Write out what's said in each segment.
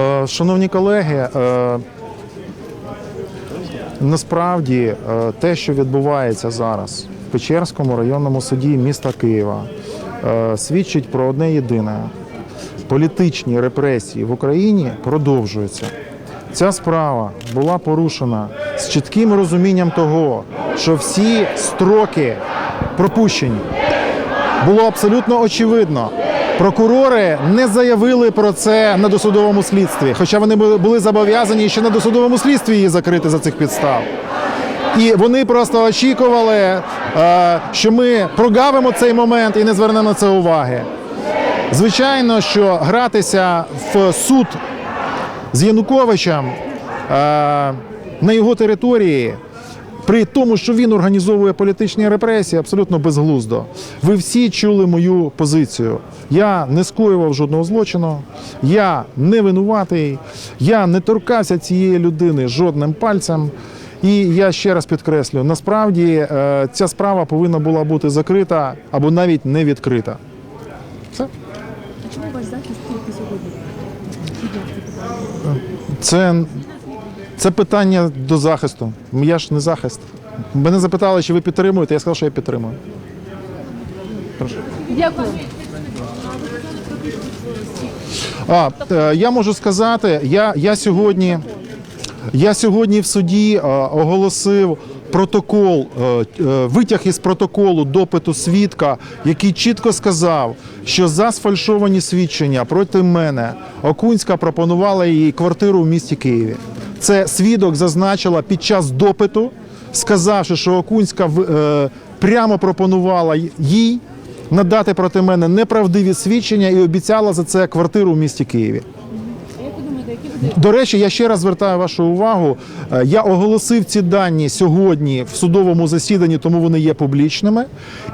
Е, Шановні колеги, е, насправді е, те, що відбувається зараз в Печерському районному суді міста Києва, свідчить про одне єдине: політичні репресії в Україні продовжуються. Ця справа була порушена з чітким розумінням того, що всі строки пропущені. Було абсолютно очевидно. Прокурори не заявили про це на досудовому слідстві, хоча вони були- зобов'язані ще на досудовому слідстві її закрити за цих підстав. І вони просто очікували, е, що ми прогавимо цей момент і не звернемо на це уваги. Звичайно, що гратися в суд з Януковичем е, на його території. При тому, що він організовує політичні репресії, абсолютно безглуздо. Ви всі чули мою позицію. Я не скоював жодного злочину, я не винуватий, я не торкався цієї людини жодним пальцем. І я ще раз підкреслю: насправді е, ця справа повинна була бути закрита або навіть не відкрита. Все. А чому ваш захист тільки сьогодні? це? Це, питання до захисту. Я ж не захист. Мене запитали, чи ви підтримуєте. Я сказав, що я підтримую. Дякую. А, е, я можу сказати, я, я сьогодні. Я сьогодні в суді е, оголосив протокол, е, витяг із протоколу допиту свідка, який чітко сказав, що за сфальшовані свідчення проти мене Окунська пропонувала їй квартиру в місті Києві. Це свідок зазначила під час допиту, сказавши, що Окунська е, прямо пропонувала їй надати проти мене неправдиві свідчення і обіцяла за це квартиру в місті Києві. До речі, я ще раз звертаю вашу увагу. е, Я оголосив ці дані сьогодні в судовому засіданні, тому вони є публічними.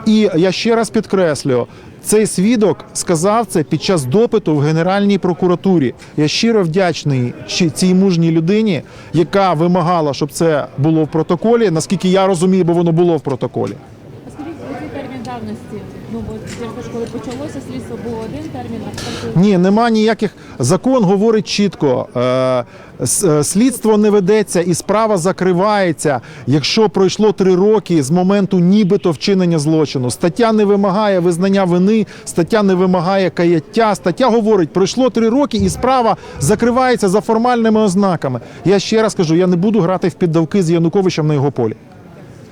І я ще раз підкреслю. Цей свідок сказав це під час допиту в Генеральній прокуратурі. Я щиро вдячний цій мужній людині, яка вимагала, щоб це було в протоколі. Наскільки я розумію, бо воно було в протоколі. Скажіть, який термін давності? Ну бо те, ж, коли почалося слідство, був один термін, а тепер Ні, нема ніяких. Закон говорить чітко. Е, е, слідство не ведеться і справа закривається, якщо пройшло три роки з моменту нібито вчинення злочину. Стаття не вимагає визнання вини, стаття не вимагає каяття. Стаття говорить, пройшло три роки і справа закривається за формальними ознаками. Я ще раз кажу, я не буду грати в піддавки з Януковичем на його полі.